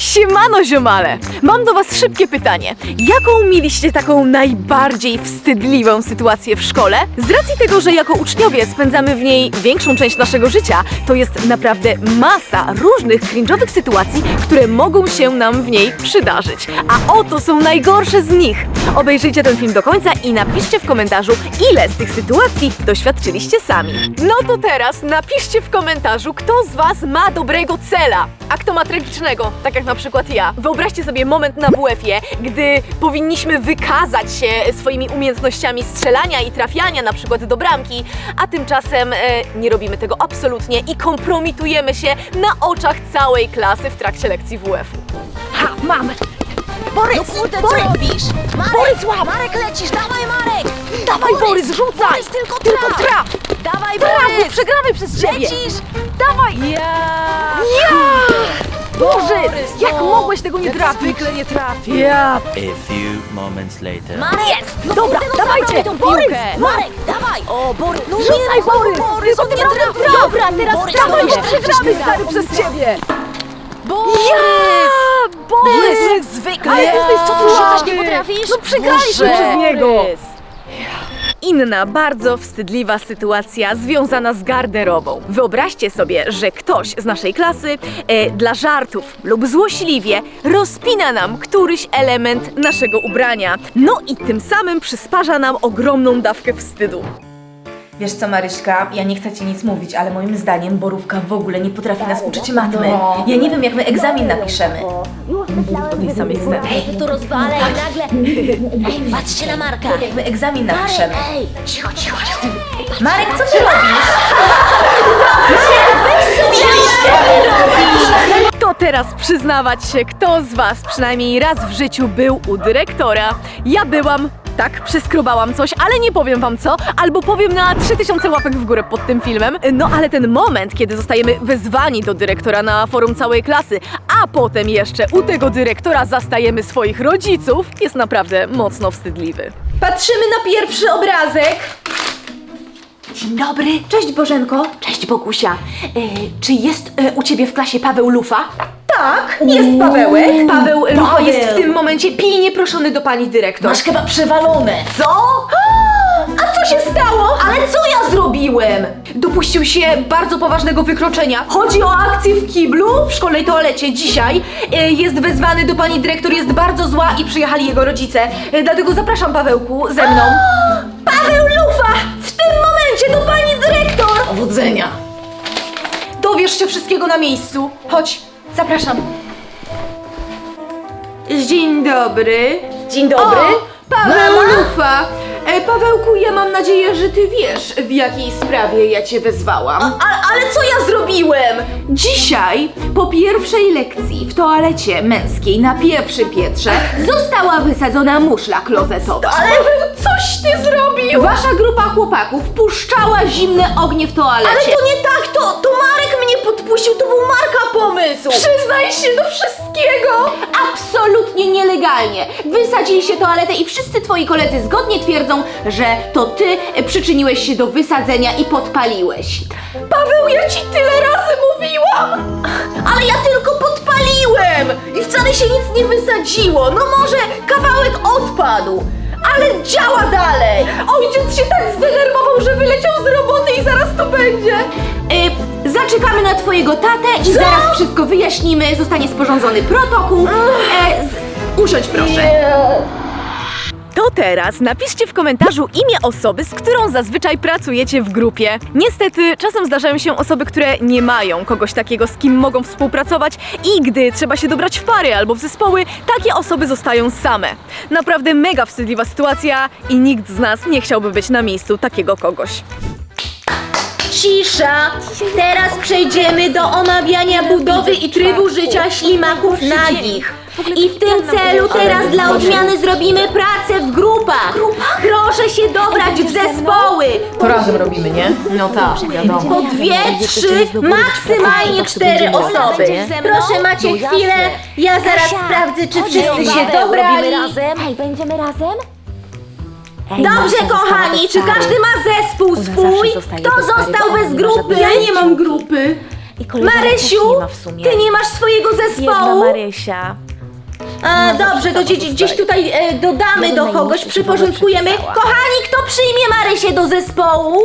Siemano ziomale! Mam do was szybkie pytanie. Jaką mieliście taką najbardziej wstydliwą sytuację w szkole? Z racji tego, że jako uczniowie spędzamy w niej większą część naszego życia, to jest naprawdę masa różnych cringe'owych sytuacji, które mogą się nam w niej przydarzyć. A oto są najgorsze z nich. Obejrzyjcie ten film do końca i napiszcie w komentarzu, ile z tych sytuacji doświadczyliście sami. No to teraz napiszcie w komentarzu, kto z was ma dobrego cela, a kto ma tragicznego, tak jak na przykład ja. Wyobraźcie sobie moment na WF-ie, gdy powinniśmy wykazać się swoimi umiejętnościami strzelania i trafiania na przykład do bramki, a tymczasem e, nie robimy tego absolutnie i kompromitujemy się na oczach całej klasy w trakcie lekcji WF-u. Ha, mamy! Borys! No kurde, Borys! co robisz? Marek, Borys, łap! Marek lecisz, dawaj Marek! Dawaj Borys, rzucaj! Borys, tylko Tylko traf! traf! Dawaj Borys! przegramy przez ciebie! Lecisz! Dawaj! Ja! Ja! Boże, Borys, jak no. mogłeś tego nie Jak trafić? zwykle nie trafił. Ja. A few moments later. Marek! Jest! No Dobra, kurde, no dawajcie! zabrał mi tą Borys, piłkę! no. Marek, dawaj! O, Borys! No Rzucaj, nie, no, Borys! Borys! Tylko on nie trafił. Dobra, teraz Borys, dawaj! przegramy, stary, przez ciebie! Borys! Ja! Borys! Borys, jak zwykle! Ale jesteś Co ty rzucać nie potrafisz? No przegraliśmy Boże. przez niego! Inna bardzo wstydliwa sytuacja związana z garderobą. Wyobraźcie sobie, że ktoś z naszej klasy e, dla żartów lub złośliwie rozpina nam któryś element naszego ubrania. No i tym samym przysparza nam ogromną dawkę wstydu. Wiesz co, Maryśka, ja nie chcę ci nic mówić, ale moim zdaniem Borówka w ogóle nie potrafi nas uczyć matmy. Ja nie wiem, jak my egzamin napiszemy. Do tej samej sceny. Ej, tu rozwalę i nagle... Ej, patrzcie na Marka! Jak my egzamin Marek, napiszemy. ej! Cicho, cicho, cicho! Marek, co ty robisz? To teraz przyznawać się, kto z Was przynajmniej raz w życiu był u dyrektora. Ja byłam. Tak, przyskrobałam coś, ale nie powiem wam co, albo powiem na 3000 łapek w górę pod tym filmem. No ale ten moment, kiedy zostajemy wezwani do dyrektora na forum całej klasy, a potem jeszcze u tego dyrektora zastajemy swoich rodziców, jest naprawdę mocno wstydliwy. Patrzymy na pierwszy obrazek. Dzień dobry. Cześć Bożenko. Cześć Bogusia, E, czy jest u ciebie w klasie Paweł Lufa? Tak, jest Pawełek. Paweł Lucho Paweł. jest w tym momencie pilnie proszony do pani dyrektor. Masz chyba przewalone! Co? A co się stało? Ale co ja zrobiłem? Dopuścił się bardzo poważnego wykroczenia. Chodzi o akcję w kiblu w szkolnej toalecie. Dzisiaj e, jest wezwany do pani dyrektor, jest bardzo zła i przyjechali jego rodzice. E, Dlatego zapraszam Pawełku ze mną. Paweł Lufa! W tym momencie do pani dyrektor! Powodzenia! Dowiesz się wszystkiego na miejscu. Chodź, zapraszam. Dzień dobry. Dzień dobry. O, Paweł Lufa. E, Pawełku, ja mam nadzieję, że ty wiesz, w jakiej sprawie ja cię wezwałam. A, ale co ja zrobiłem? Dzisiaj, po pierwszej lekcji w toalecie męskiej na pierwszym piętrze, została wysadzona muszla klozetowa. Ale coś ty zrobił! Wasza grupa chłopaków puszczała zimne ognie w toalecie. Ale to nie tak, to, to Marek podpuścił, to był Marka pomysł! Przyznaj się do wszystkiego! Absolutnie nielegalnie. Wysadziliście toaletę i wszyscy twoi koledzy zgodnie twierdzą, że to ty przyczyniłeś się do wysadzenia i podpaliłeś. Paweł, ja ci tyle razy mówiłam! Ale ja tylko podpaliłem! I wcale się nic nie wysadziło. No może kawałek odpadł. Ale działa dalej! Ojciec się tak zdenerwował, że wyleciał z roboty i zaraz to będzie. Y, zaczekamy na twojego tatę i zaraz wszystko wyjaśnimy. Zostanie sporządzony protokół. E, z, usiądź proszę. To teraz napiszcie w komentarzu imię osoby, z którą zazwyczaj pracujecie w grupie. Niestety, czasem zdarzają się osoby, które nie mają kogoś takiego, z kim mogą współpracować i gdy trzeba się dobrać w pary albo w zespoły, takie osoby zostają same. Naprawdę mega wstydliwa sytuacja i nikt z nas nie chciałby być na miejscu takiego kogoś. Cisza! Teraz przejdziemy do omawiania budowy i trybu życia ślimaków nagich. I w tym celu teraz dla odmiany zrobimy pracę w grupach. Proszę się dobrać w zespoły. To razem robimy, nie? No tak, wiadomo. Po dwie, trzy, maksymalnie cztery osoby. Proszę, macie chwilę. Ja zaraz sprawdzę, czy wszyscy się dobrali. Hej, będziemy razem? Ej, Dobrze, Marcia została kochani, bez czy pary. każdy ma zespół swój? zawsze zostaje Kto bez pary, został bo bez grupy? Ja nie mam grupy. I koleżanek też Marysiu, nie ma w sumie. ty nie masz swojego Jedna zespołu? Marysia. A, dobrze, to gdzieś, gdzieś tutaj e, dodamy do kogoś, przyporządkujemy. Kochani, kto przyjmie Marysię do zespołu?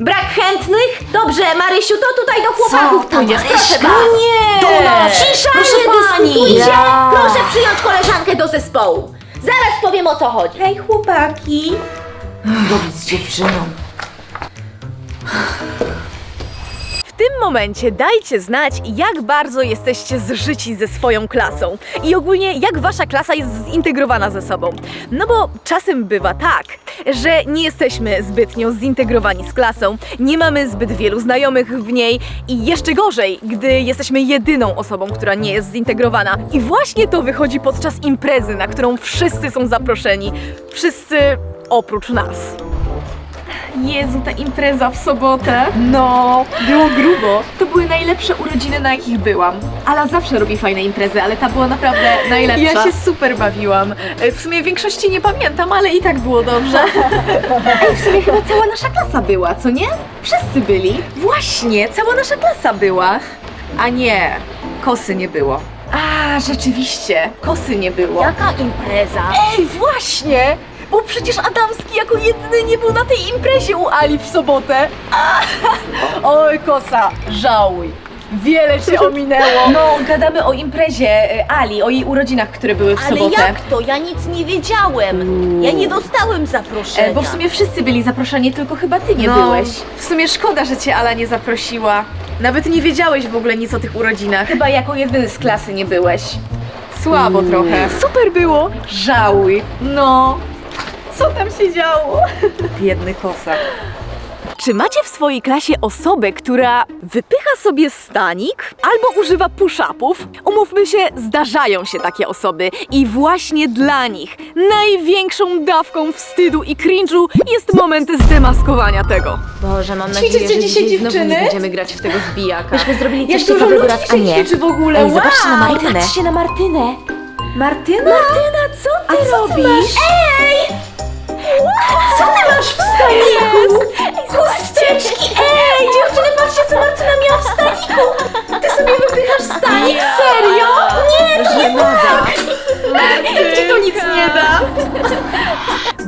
Brak chętnych? Dobrze, Marysiu, to tutaj do chłopaków Co tam, pójdziesz. Proszę Maryśka? bardzo. Nie! Do nas. Cisza, Proszę nie pani. dyskutujcie. Ja. Proszę przyjąć koleżankę do zespołu. Zaraz powiem o co chodzi. Hej, chłopaki. Robić z dziewczyną. Tym momencie dajcie znać, jak bardzo jesteście zżyci ze swoją klasą i ogólnie jak wasza klasa jest zintegrowana ze sobą. No bo czasem bywa tak, że nie jesteśmy zbytnio zintegrowani z klasą, nie mamy zbyt wielu znajomych w niej i jeszcze gorzej, gdy jesteśmy jedyną osobą, która nie jest zintegrowana. I właśnie to wychodzi podczas imprezy, na którą wszyscy są zaproszeni. Wszyscy oprócz nas. Jezu, ta impreza w sobotę. No, było grubo. To były najlepsze urodziny, na jakich byłam. Ala zawsze robi fajne imprezy, ale ta była naprawdę najlepsza. Ja się super bawiłam. E, W sumie większości nie pamiętam, ale i tak było dobrze. Ej, w sumie chyba cała nasza klasa była, co nie? Wszyscy byli. Właśnie, cała nasza klasa była. A nie, kosy nie było. A, rzeczywiście, kosy nie było. Jaka impreza? Ej, właśnie! Bo przecież Adamski jako jedyny nie był na tej imprezie u Ali w sobotę. A, oj, kosa, żałuj. Wiele się ominęło. No, gadamy o imprezie e, Ali, o jej urodzinach, które były w Ale sobotę. jak to? Ja nic nie wiedziałem. Ja nie dostałem zaproszenia. E, Bo w sumie wszyscy byli zaproszeni, tylko chyba ty nie No. byłeś. W sumie szkoda, że cię Ala nie zaprosiła. Nawet nie wiedziałeś w ogóle nic o tych urodzinach. Chyba jako jedyny z klasy nie byłeś. Słabo trochę. Super było. Żałuj. No. Co tam się działo? Biedny kosa. Czy macie w swojej klasie osobę, która wypycha sobie stanik albo używa push-upów? Umówmy się, zdarzają się takie osoby i właśnie dla nich największą dawką wstydu i cringe'u jest moment zdemaskowania tego. Boże, mam Ćwiczycie nadzieję, że dzisiaj, dzisiaj znowu dziewczyny? nie będziemy grać w tego zbijaka. Myśmy zrobili Jak coś dużo ciekawego ludzi raz, a dzisiaj nie. ćwiczy w ogóle, Ej, zobaczcie na wow! Martynę. Patrzcie na Martynę. Martyna? Martyna, co ty robisz? Ej! Co ty masz w staniku? Chusteczki! Ej, dziewczyny,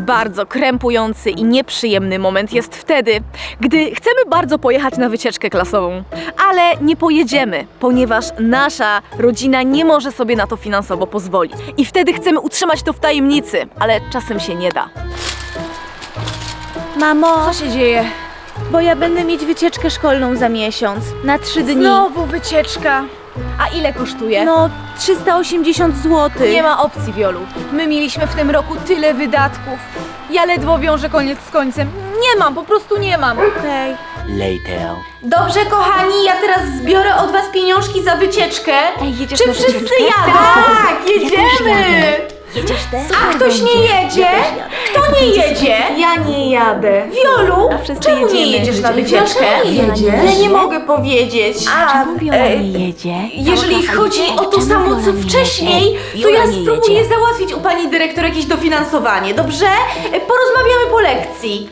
Bardzo krępujący i nieprzyjemny moment jest wtedy, gdy chcemy bardzo pojechać na wycieczkę klasową, ale nie pojedziemy, ponieważ nasza rodzina nie może sobie na to finansowo pozwolić. I wtedy chcemy utrzymać to w tajemnicy, ale czasem się nie da. Mamo, Co się dzieje? bo ja będę mieć wycieczkę szkolną za miesiąc, na trzy dni. Znowu wycieczka. A ile kosztuje? No, 380 zł. Nie ma opcji, Wiolu. My mieliśmy w tym roku tyle wydatków. Ja ledwo wiążę koniec z końcem. Nie mam, po prostu nie mam. Okej. Later. Dobrze, kochani, ja teraz zbiorę od was pieniążki za wycieczkę. Ej, jedziesz Czy na wszyscy wycieczkę? jadą? Tak, jedziemy! Jedziesz też? A ktoś nie jedzie? Kto nie jedzie? Ja nie jadę. Wiolu, A wszyscy czemu nie jedziemy. jedziesz na wycieczkę? Ja nie mogę powiedzieć. A, Wiola e, nie jedzie. Jeżeli Cała chodzi o to samo Czemu co wcześniej, to Wiola ja nie spróbuję jedzie. załatwić u pani dyrektor jakieś dofinansowanie, dobrze? E, Porozmawiamy po lekcji.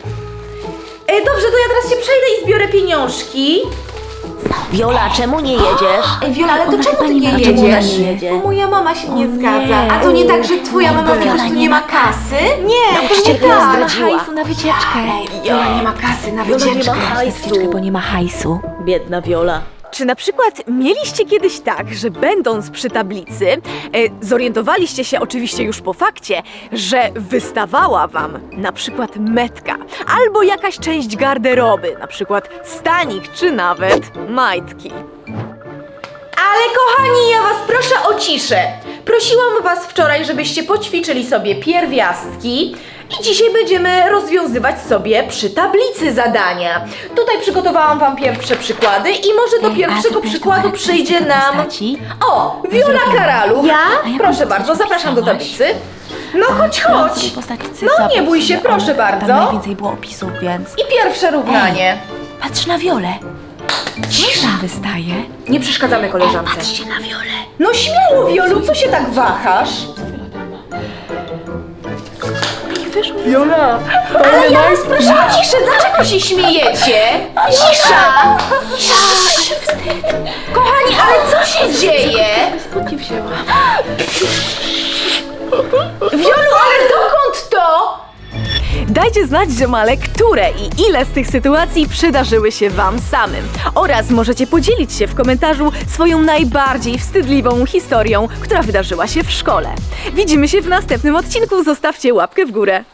E, Dobrze, to ja teraz się przejdę i zbiorę pieniążki. Wiola, czemu nie jedziesz? Ej, Wiola, ale to Ona czemu chyba ty nie nie ma- czemu ona jedziesz? nie jedzie? Bo moja mama się nie O nie. zgadza. A to nie tak, że twoja mama po prostu nie ma kasy? Nie, to nie Nauczycielka nas tak. zdradziła. na wycieczkę. Wiola nie ma kasy na Wiola nie wycieczkę. ma hajsu. bo nie ma hajsu. Biedna Wiola. Czy na przykład mieliście kiedyś tak, że będąc przy tablicy, e, zorientowaliście się oczywiście już po fakcie, że wystawała wam na przykład metka albo jakaś część garderoby, na przykład stanik czy nawet majtki? Ale kochani, ja was proszę o ciszę. Prosiłam was wczoraj, żebyście poćwiczyli sobie pierwiastki i dzisiaj będziemy rozwiązywać sobie przy tablicy zadania. Tutaj przygotowałam wam pierwsze przykłady i może do pierwszego przykładu przyjdzie nam... O, Viola Karalu. Ja? Proszę bardzo, zapraszam do tablicy. No chodź, chodź. No nie bój się, proszę bardzo. Najwięcej było opisów, więc... I pierwsze równanie. Patrz na Wiolę. Cisza wystaje. Nie przeszkadzamy koleżance. Patrzcie na Wiolę. No śmiało, Wiolu, co się tak wahasz? Viola! Ale ja was proszę o ciszę, dlaczego się śmiejecie? Cisza! Kochani, ale co się dzieje? Spodnie wzięła. Wiolu, ale dokąd to? Dajcie znać, Ziomale, które i ile z tych sytuacji przydarzyły się Wam samym. Oraz możecie podzielić się w komentarzu swoją najbardziej wstydliwą historią, która wydarzyła się w szkole. Widzimy się w następnym odcinku. Zostawcie łapkę w górę.